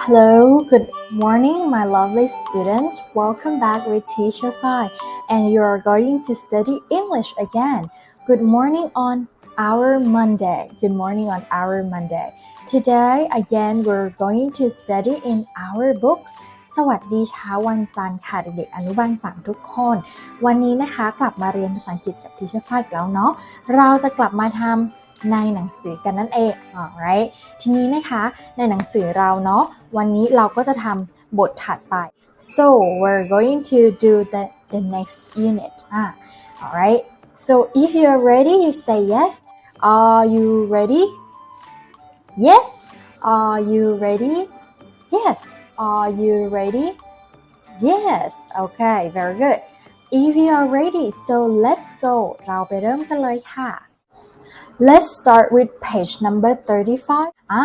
Hello, good morning, my lovely students. Welcome back with Teacher Phi, and you are going to study English again. Good morning on our Monday. Good morning on our Monday. Today, again, we're going to study in our book. สวัสดีเช้าวันจันทร์ค่ะเด็กๆอนุบาลสามทุกคน วันนี้นะคะกลับมาเรียนภาษาอังกฤษกับทีเชอร์ฟ้าอีกแล้วเนาะ เราจะกลับมาทำ ในหนังสือกันนั่นเอง alright ทีนี้นะคะในหนังสือเราเนาะวันนี้เราก็จะทำบทถัดไป so we're going to do the the next unit อะ alright so if you are ready you say yes are you ready yes are you ready yes are you ready yes okay very good if you are ready so let's go เราไปเริ่มกันเลยค่ะ Let's start with page number 35อะ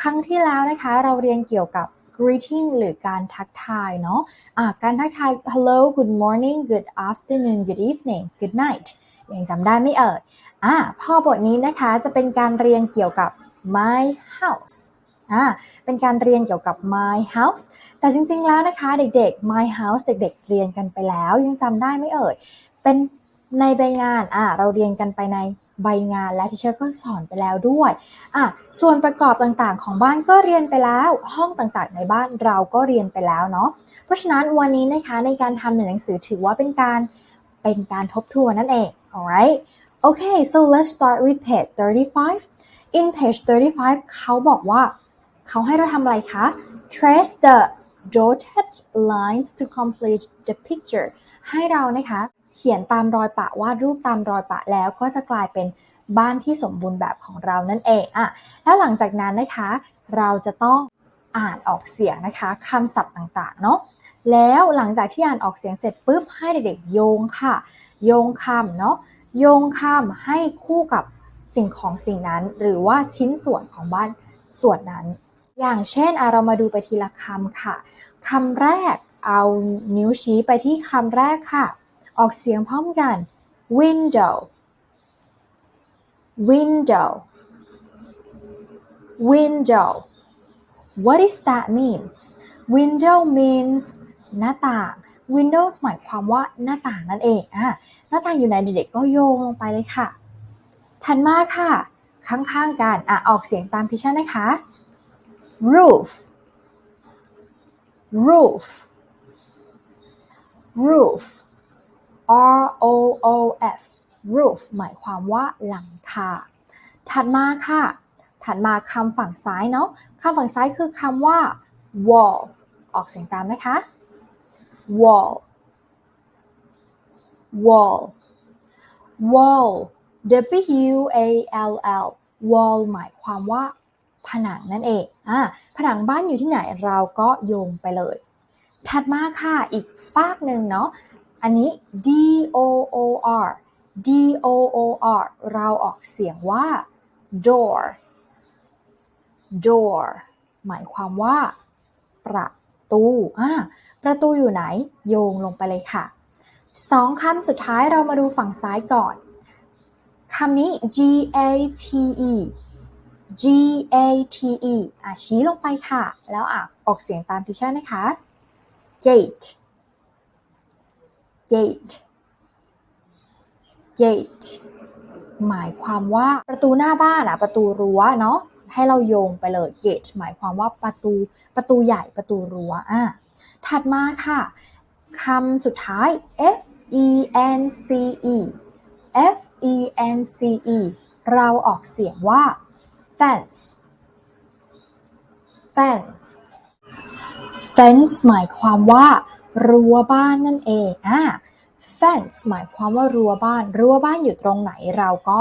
ครั้งที่แล้วนะคะเราเรียนเกี่ยวกับ greeting หรือการทักทายเนาะอะการทักทาย hello good morning good afternoon good evening good night ยังจำได้ไม่เอ่ยอะพอบทนี้นะคะจะเป็นการเรียนเกี่ยวกับ my house อะเป็นการเรียนเกี่ยวกับ my house แต่จริงๆแล้วนะคะเด็กๆ my house เด็กๆ เรียนกันไปแล้ว ยังจำได้ไม่เอ่ย เป็นในใบงานอะเราเรียนกันไปใน ใบงานและที่เชอร์ก็สอนไปแล้วด้วยอะส่วนประกอบต่างๆ ของบ้านก็เรียนไปแล้ว ห้องต่างๆ ในบ้านเราก็เรียนไปแล้วเนาะเพราะฉะนั้นวันนี้นะคะในการทำหนังสือถือว่าเป็นการเป็นการทบทวนนั่นเอง alright okay so let's start with page 35 in page 35 เขาบอกว่า เขาให้เราทำอะไรคะ trace the dotted lines to complete the picture ให้เรานะคะ เขียนตามรอยปะวาดรูปตามรอยปะแล้วก็จะกลายเป็นบ้านที่สมบูรณ์แบบของเรานั่นเองอะแล้วหลังจากนั้นนะคะ เราจะต้องอ่านออกเสียงนะคะคำศัพท์ต่างๆเนาะแล้วหลังจากที่อ่านออกเสียงเสร็จปุ๊บให้เด็กๆโยงค่ะ โยงคำเนาะโยงคำให้คู่กับสิ่งของสิ่งนั้น หรือว่าชิ้นส่วนของบ้านส่วนนั้น อย่างเช่นอะเรามาดูไปทีละคำค่ะคำแรกเอานิ้วชี้ไปที่คำแรกค่ะ ออกเสียงพร้อมกัน window window window what does that means window means หน้าต่าง windows หมายความว่าหน้าต่างนั่นเองอะหน้าต่างอยู่ไหนเด็กๆก็โยงลงไปเลยค่ะ ถัดมาค่ะ ข้างๆกันอะออกเสียงตามพิชชั่นนะคะ roof roof roof R O O F roof หมายความว่าหลังคา ถัดมาค่ะ ถัดมาคำฝั่งซ้ายเนาะคำฝั่งซ้ายคือคำว่า wall ออกเสียงตามนะคะ wall wall wall W A L L wall หมายความว่า ผนังนั่นเองอะผนังบ้านอยู่ที่ไหนเราก็โยงไปเลย ถัดมาค่ะ อีกฝากหนึ่งเนาะ อันนี้ D O O R D O O R เราออกเสียงว่า door door หมายความว่า ประตูอะประตูอยู่ไหนโยงลงไปเลยค่ะสองคำสุดท้ายเรามาดูฝั่งซ้ายก่อนคำนี้ G A T E G A T E อะชี้ลงไปค่ะ แล้วอะออกเสียงตามที่เช่นะคะ gate gate gate หมายความว่าประตูหน้าบ้านอะประตูรั้วเนาะให้เราโยงไปเลย gate หมายความว่าประตูประตูใหญ่ประตูรั้วอะถัดมาค่ะคำสุดท้าย F E N C E F E N C E เราออกเสียงว่า fence fence fence หมายความว่ารั้วบ้านนั่นเองอะ fence หมายความว่ารั้วบ้าน รั้วบ้านอยู่ตรงไหนเราก็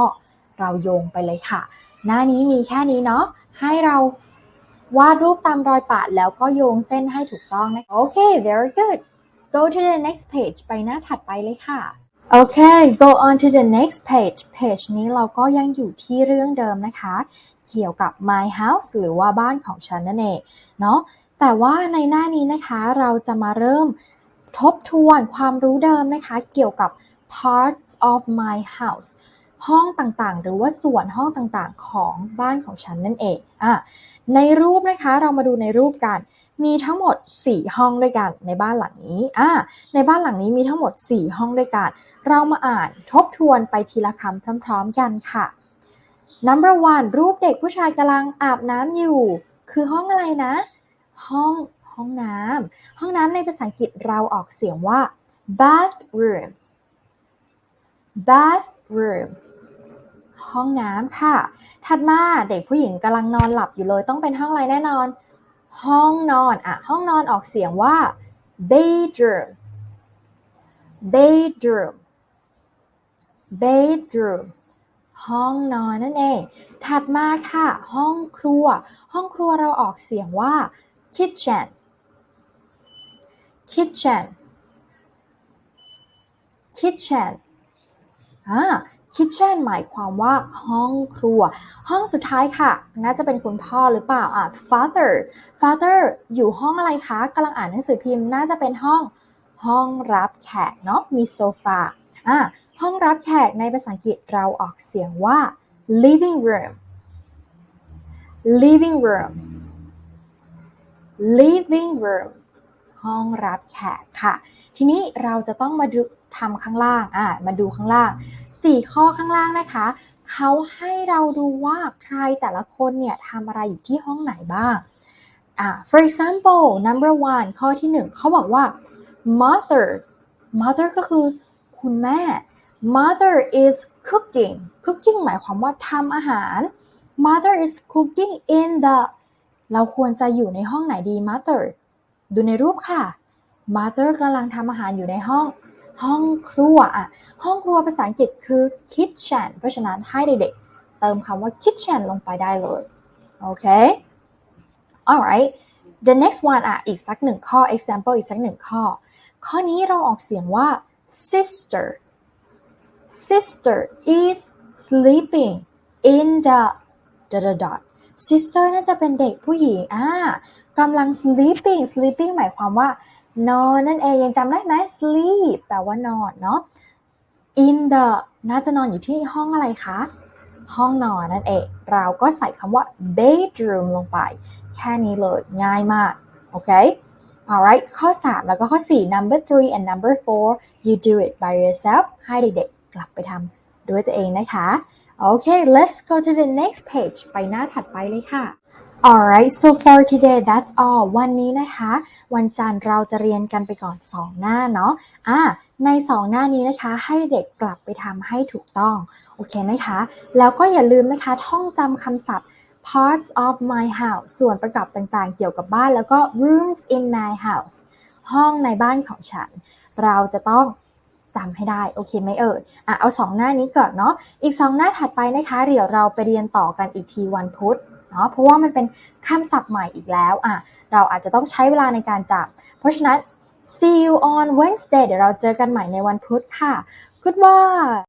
เราโยงไปเลยค่ะ หน้านี้มีแค่นี้เนาะให้เราวาดรูปตามรอยปะแล้วก็โยงเส้นให้ถูกต้องนะโอเค very good go to the next page ไปหน้าถัดไปเลยค่ะโอเค go on to the next page page นี้เราก็ยังอยู่ที่เรื่องเดิมนะคะ เกี่ยวกับ my house หรือว่าบ้านของฉันนั่นเองเนาะแต่ว่าในหน้านี้นะคะเราจะมาเริ่ม ทบทวนความรู้เดิมนะคะ เกี่ยวกับ parts of my house ห้องต่างๆ หรือว่าส่วนห้องต่างๆ ของบ้านของฉันนั่นเองอะในรูปนะคะเรามาดูในรูปกัน มีทั้งหมด 4 ห้องด้วยกันในบ้านหลังนี้อะในบ้านหลังนี้มีทั้งหมด 4 ห้องด้วยกัน เรามาอ่านทบทวนไปทีละคำพร้อม ๆ กันค่ะ number one รูปเด็กผู้ชายกำลังอาบน้ำอยู่ คือห้องอะไรนะ ห้อง ห้องน้ำห้องน้ำในภาษาอังกฤษเราออกเสียงว่า bathroom bathroom ห้องน้ำค่ะ ถัดมาเด็กผู้หญิงกำลังนอนหลับอยู่เลยต้องเป็นห้องอะไรแน่นอน ห้องนอนอะห้องนอนออกเสียงว่า bedroom bedroom bedroom ห้องนอนนั่นเอง ถัดมาค่ะ ห้องครัว ห้องครัวเราออกเสียงว่า kitchen kitchen kitchen อ่า kitchen หมายความว่าห้องครัว ห้องสุดท้ายค่ะ น่าจะเป็นคุณพ่อหรือเปล่าอะ father father อยู่ห้องอะไรคะกำลังอ่านหนังสือพิมพ์น่าจะเป็นห้องห้องรับแขกเนาะมีโซฟาอะห้องรับแขกในภาษาอังกฤษเราออกเสียงว่า living room living room living room ห้องรับแขกค่ะ ทีนี้เราจะต้องมาดูทำข้างล่างอะมาดูข้างล่างสี่ข้อข้างล่างนะคะเขาให้เราดูว่าใครแต่ละคนเนี่ยทำอะไรอยู่ที่ห้องไหนบ้างอะ for example number one ข้อที่หนึ่งเขาบอกว่า mother mother ก็คือคุณแม่ mother is cooking cooking หมายความว่าทำอาหาร mother is cooking in the เราควรจะอยู่ในห้องไหนดี mother ดูในรูปค่ะ mother กำลังทำอาหารอยู่ในห้อง ห้องครัวอะ ห้องครัวภาษาอังกฤษคือ kitchen เพราะฉะนั้นให้เด็กๆ เติมคำว่า kitchen ลงไปได้เลย โอเค alright the next one อะ อีกสักหนึ่งข้อ example อีกสักหนึ่งข้อ ข้อนี้เราออกเสียงว่า sister sister is sleeping in the dot dot dot sister น่าจะเป็นเด็กผู้หญิงอ่า กำลัง sleeping sleeping หมายความว่านอนนั่นเองยังจำได้ไหม sleep แปลว่านอนเนาะ in the น่าจะนอนอยู่ที่ห้องอะไรคะ ห้องนอนนั่นเอง เราก็ใส่คำว่า bedroom ลงไป แค่นี้เลยง่ายมาก โอเค alright ข้อ 3 แล้วก็ข้อ 4 number 3 and number 4 you do it by yourself ให้เด็กๆกลับไปทำด้วยตัวเองนะคะ โอเค let's go to the next page ไปหน้าถัดไปเลยค่ะ alright so for today that's all วันนี้นะคะ วันจันทร์เราจะเรียนกันไปก่อน 2 หน้าเนาะอะใน 2 หน้านี้นะคะ ให้เด็กกลับไปทำให้ถูกต้อง โอเคไหมคะ แล้วก็อย่าลืมนะคะ ท่องจำคำศัพท์ parts of my house ส่วนประกอบต่างๆ เกี่ยวกับบ้านแล้วก็ rooms in my house ห้องในบ้านของฉัน เราจะต้อง จำให้ได้โอเคไหมเอ่ยอะเอาสองหน้านี้ก่อนเนาะอีกสองหน้าถัดไปนะคะเดี๋ยวเราไปเรียนต่อกันอีกทีวันพุธเนาะเพราะว่ามันเป็นคำศัพท์ใหม่อีกแล้วอะเราอาจจะต้องใช้เวลาในการจำเพราะฉะนั้น see you on Wednesday เดี๋ยวเราเจอกันใหม่ในวันพุธค่ะ goodbye